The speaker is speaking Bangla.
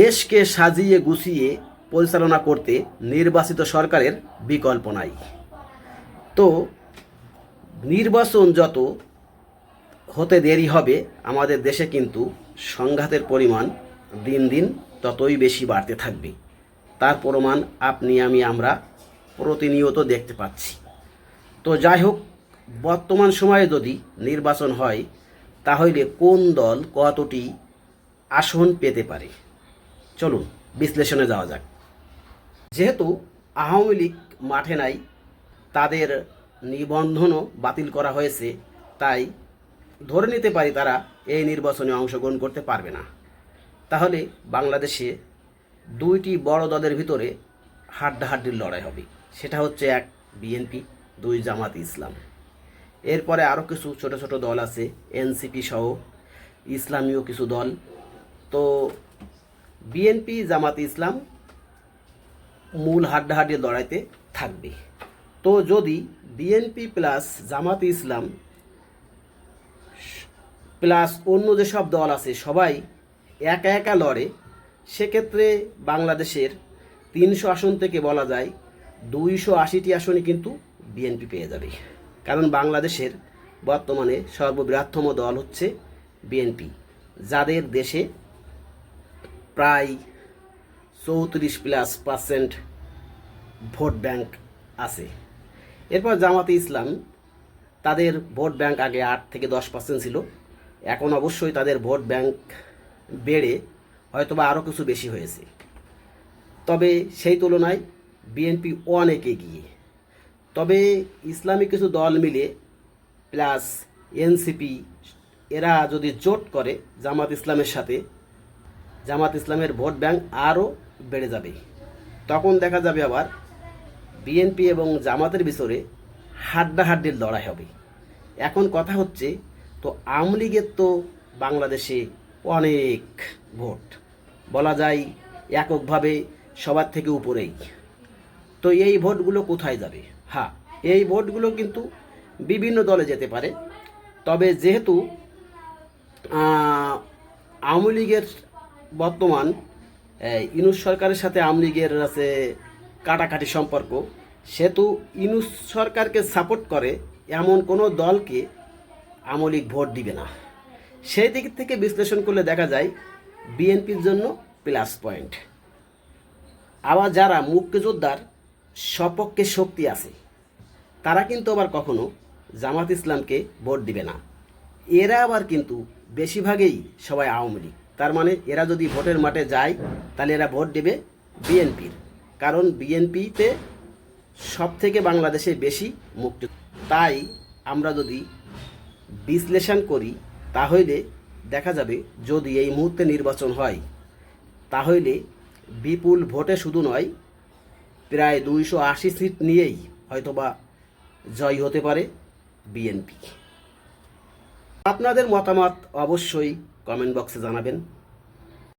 দেশকে সাজিয়ে গুছিয়ে পরিচালনা করতে নির্বাচিত সরকারের বিকল্প নাই। তো নির্বাচন যত হতে দেরি হবে, আমাদের দেশে কিন্তু সংঘাতের পরিমাণ দিন দিন ততই বেশি বাড়তে থাকবে। তার প্রমাণ আপনি, আমি, আমরা প্রতিনিয়ত দেখতে পাচ্ছি। তো যাই হোক, বর্তমান সময়ে যদি নির্বাচন হয়, তাহলে কোন দল কতটি আসন পেতে পারে? চলুন, বিশ্লেষণে যাওয়া যাক। যেহেতু আওয়ামী লীগ মাঠে নাই, তাদের নিবন্ধনও বাতিল করা হয়েছে, তাই ধরে নিতে পারি তারা এই নির্বাচনে অংশগ্রহণ করতে পারবে না। তাহলে বাংলাদেশে দুইটি বড় দলের ভিতরে হাড্ডাহাড্ডির লড়াই হবে। সেটা হচ্ছে এক বিএনপি, দুই জামাত ইসলাম। এরপরে আরও কিছু ছোট ছোট দল আছে, এনসিপি সহ ইসলামীয় কিছু দল। তো বিএনপি, জামাত ইসলাম মূল হাড্ডাহাড্ডি লড়াইতে থাকবে। তো যদি B N P plus Jamaat Islam plus অন্য যেসব দল আছে সবাই একা একা লড়ে, সেক্ষেত্রে বাংলাদেশের তিনশো আসন থেকে বলা যায় দুইশো আশিটি আসনই কিন্তু বিএনপি পেয়ে যাবে। কারণ বাংলাদেশের বর্তমানে সর্ববৃহত্তম দল হচ্ছে বিএনপি, যাদের দেশে প্রায় চৌত্রিশ প্লাস পার্সেন্ট ভোট ব্যাংক আছে। এরপর জামাতে ইসলাম, তাদের ভোট ব্যাংক আগে আট থেকে দশ পার্সেন্ট ছিল। এখন অবশ্যই তাদের ভোট ব্যাংক বেড়ে হয়তোবা আরও কিছু বেশি হয়েছে। তবে সেই তুলনায় বিএনপি অনেক এগিয়ে। তবে ইসলামিক কিছু দল মিলে প্লাস এনসিপি, এরা যদি জোট করে জামাত ইসলামের সাথে জামাত ইসলামের ভোট ব্যাংক আরও বেড়ে যাবে। তখন দেখা যাবে আবার বিএনপি এবং জামাতের ভিতরে হাড্ডাহাড্ডির লড়াই হবে। এখন কথা হচ্ছে, তো আওয়ামী লীগের তো বাংলাদেশে অনেক ভোট। বলা যায় এককভাবে সবার থেকে উপরেই। তো এই ভোটগুলো কোথায় যাবে? হ্যাঁ এই ভোটগুলো কিন্তু বিভিন্ন দলে যেতে পারে। তবে যেহেতু আওয়ামী লীগের বর্তমান ইনুস সরকারের সাথে আওয়ামী লীগের আছে কাটাকাটি সম্পর্ক। সেহেতু ইনুস সরকারকে সাপোর্ট করে এমন কোনো দলকে আওয়ামী ভোট দিবে না। সেই দিক থেকে বিশ্লেষণ করলে দেখা যায় বিএনপির জন্য প্লাস পয়েন্ট আবার যারা মুক্তিযোদ্ধার সপক্ষে শক্তি আছে, তারা কিন্তু আবার কখনো জামাত ইসলামকে ভোট দিবে না। এরা আবার কিন্তু বেশিরভাগেই সবাই আওয়ামী লীগ। তার মানে এরা যদি ভোটের মাঠে যায়, তাহলে এরা ভোট দেবে বিএনপির। কারণ বিএনপিতে সব থেকে বাংলাদেশে বেশি মুক্তি। তাই আমরা যদি বিশ্লেষণ করি, তাহলে দেখা যাবে যদি এই মুহূর্তে নির্বাচন হয়, তাহলে বিপুল ভোটে শুধু নয়, প্রায় দুইশো আশি সিট নিয়েই হয়তোবা জয় হতে পারে বিএনপি। আপনাদের মতামত অবশ্যই কমেন্ট বক্সে জানাবেন।